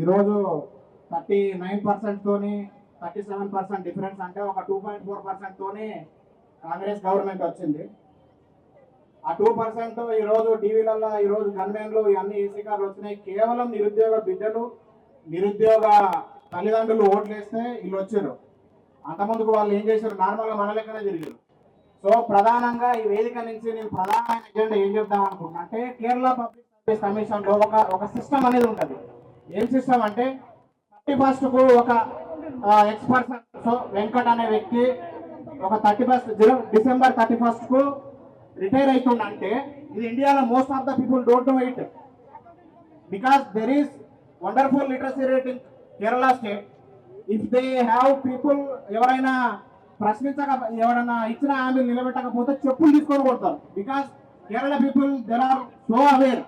ఈరోజు thirty nine పర్సెంట్తోని thirty seven percent difference అంటే ఒక టూ పాయింట్ ఫోర్ పర్సెంట్తోని కాంగ్రెస్ గవర్నమెంట్ వచ్చింది. ఆ టూ పర్సెంట్ ఈరోజు టీవీలలో ఈరోజు గన్మెన్లు ఇవన్నీ ఏసీ కార్లు వచ్చినాయి. కేవలం నిరుద్యోగ బిడ్డలు నిరుద్యోగ తల్లిదండ్రులు ఓట్లు వేస్తే వీళ్ళు వచ్చారు. అంతమందుకు వాళ్ళు ఏం చేశారు? నార్మల్గా మన లెక్కనే తిరిగారు. సో ప్రధానంగా ఈ వేదిక నుంచి నేను ప్రధానమైన ఎజెండా ఏం చెప్దాం అనుకుంటున్నా అంటే కేరళ పబ్లిక్ సర్వీస్ కమిషన్లో ఒక ఒక సిస్టమ్ అనేది ఉంటుంది. ఏం సిస్టమ్ అంటే థర్టీ ఫస్ట్కు ఒక ఎక్స్ పర్సన్ సో వెంకట్ అనే వ్యక్తి ఒక థర్టీ ఫస్ట్ డిసెంబర్ థర్టీ ఫస్ట్కు రిటైర్ అవుతుందంటే ఇది ఇండియాలో most of the people don't know it because there is wonderful literacy rate in Kerala state if they have people ఎవరైనా ప్రశ్నించక ఎవరైనా ఇచ్చిన హామీలు నిలబెట్టకపోతే చెప్పులు తీసుకొని కొడతారు. Because Kerala people there are so aware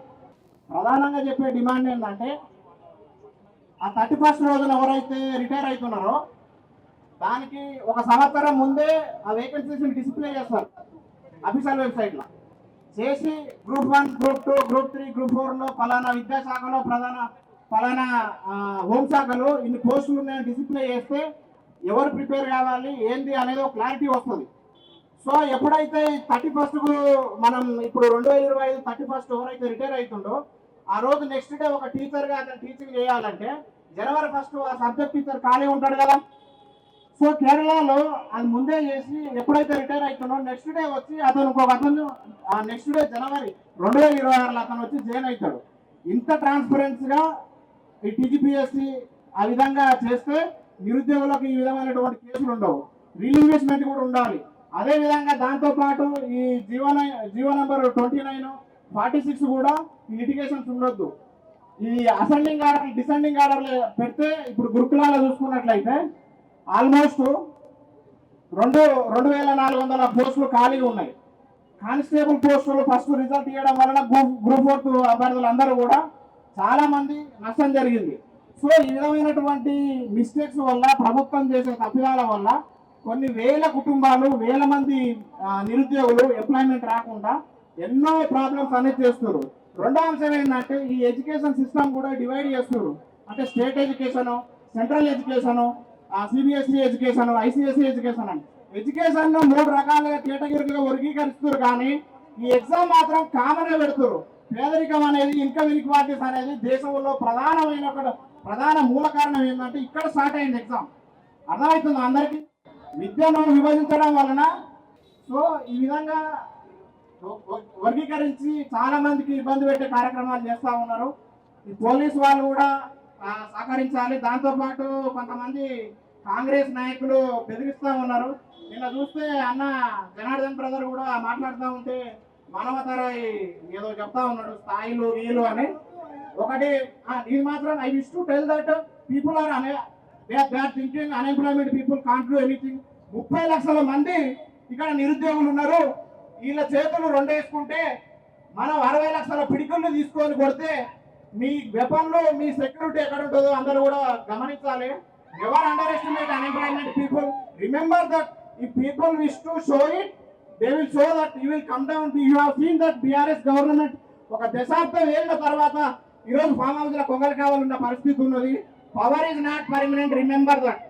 ప్రధానంగా చెప్పే డిమాండ్ ఏంటంటే ఆ థర్టీ ఫస్ట్ రోజున ఎవరైతే రిటైర్ అవుతున్నారో దానికి ఒక సంవత్సరం ముందే ఆ వేకెన్సీస్ని డిస్ప్లే చేస్తారు అఫీషియల్ వెబ్సైట్లో చేసి group one group two group three group ఫోర్లో ఫలానా విద్యాశాఖలో ప్రధాన ఫలానా హోంశాఖలో ఇన్ని పోస్టులు ఉన్నాయని డిసిప్లే చేస్తే ఎవరు ప్రిపేర్ కావాలి ఏంది అనేది ఒక క్లారిటీ వస్తుంది. సో ఎప్పుడైతే థర్టీ ఫస్ట్కు మనం ఇప్పుడు రెండు వేల ఇరవై ఐదు థర్టీ ఫస్ట్ ఎవరైతే రిటైర్ అవుతుండో ఆ రోజు నెక్స్ట్ డే ఒక టీచర్గా అతను టీచింగ్ చేయాలంటే జనవరి ఫస్ట్ ఆ సబ్జెక్ట్ టీచర్ ఖాళీ ఉంటాడు కదా. సో కేరళలో అది ముందే చేసి ఎప్పుడైతే రిటైర్ అవుతుండో నెక్స్ట్ డే వచ్చి అతను ఒక అతను ఆ నెక్స్ట్ డే జనవరి రెండు వేల ఇరవై ఆరులో అతను వచ్చి జాయిన్ అవుతాడు. ఇంత ట్రాన్స్పరెన్సీగా ఈ టీజీపీఎస్సి ఆ విధంగా చేస్తే నిరుద్యోగులకు ఈ విధమైనటువంటి కేసులు ఉండవు. రీఇన్వెస్ట్మెంట్ కూడా ఉండాలి. అదే విధంగా దాంతో పాటు ఈ జీవో నై- GO number twenty nine forty six కూడా ఈ లిటిగేషన్స్ ఉండొద్దు. ఈ అసెండింగ్ ఆర్డర్ డిసెండింగ్ ఆర్డర్ పెడితే ఇప్పుడు గురుకులాలో చూసుకున్నట్లయితే ఆల్మోస్ట్ రెండు రెండు వేల నాలుగు వందల పోస్టులు ఖాళీగా ఉన్నాయి. కానిస్టేబుల్ పోస్టులు ఫస్ట్ రిజల్ట్ ఇవ్వడం వలన గ్రూప్ గ్రూప్ ఫోర్త్ అభ్యర్థులు అందరూ కూడా చాలామంది నష్టం జరిగింది. సో ఈ విధమైనటువంటి మిస్టేక్స్ వల్ల ప్రభుత్వం చేసే తప్పిదాల వల్ల కొన్ని వేల కుటుంబాలు వేల మంది నిరుద్యోగులు ఎంప్లాయ్మెంట్ రాకుండా ఎన్నో ప్రాబ్లమ్స్ అనేది చేస్తున్నారు. రెండో అంశం ఏంటంటే ఈ ఎడ్యుకేషన్ సిస్టమ్ కూడా డివైడ్ చేస్తున్నారు. అంటే state education central education CBSE education ICSE education అని. ఎడ్యుకేషన్ను మూడు రకాలుగా కేటగిరీలుగా వర్గీకరిస్తున్నారు కానీ ఈ ఎగ్జామ్ మాత్రం కామన్గా పెడుతున్నారు. పేదరికం అనేది ఇన్కమ్ ఇన్క్వాలిటీస్ అనేది దేశంలో ప్రధానమైన ఒక ప్రధాన మూల కారణం ఏంటంటే ఇక్కడ స్టార్ట్ అయింది ఎగ్జామ్. అర్థమవుతుంది అందరికీ? విద్యను విభజించడం వలన సో ఈ విధంగా వర్గీకరించి చాలా మందికి ఇబ్బంది పెట్టే కార్యక్రమాలు చేస్తూ ఉన్నారు. ఈ పోలీస్ వాళ్ళు కూడా సహకరించాలి. దాంతోపాటు కొంతమంది కాంగ్రెస్ నాయకులు బెదిరిస్తూ ఉన్నారు. నిన్న చూస్తే అన్న జనార్దన్ బ్రదర్ కూడా మాట్లాడుతూ ఉంటే మానవతరాయి ఏదో చెప్తా ఉన్నాడు స్థాయిలు వీలు అని. ఒకటి ఇది మాత్రం I wish to tell that people are అనే they are thinking unemployment people can't do anything ముప్పై లక్షల మంది ఇక్కడ నిరుద్యోగులు ఉన్నారు. వీళ్ళ చేతులు రెండు వేసుకుంటే మనం అరవై లక్షల పిడికల్ని తీసుకొని కొడితే మీ వెపన్లు మీ సెక్యూరిటీ ఎక్కడ ఉంటుందో అందరూ కూడా గమనించాలి. Ever underestimate unemployment people remember that ఈ people wish to show it they will show that you will come down you have seen that BRS government ఒక దశాబ్దం ఏళ్ళ తర్వాత ఈరోజు ఫామ్ హౌస్లో కొంగలు కావాలన్న పరిస్థితి ఉన్నది. Power is not permanent remember that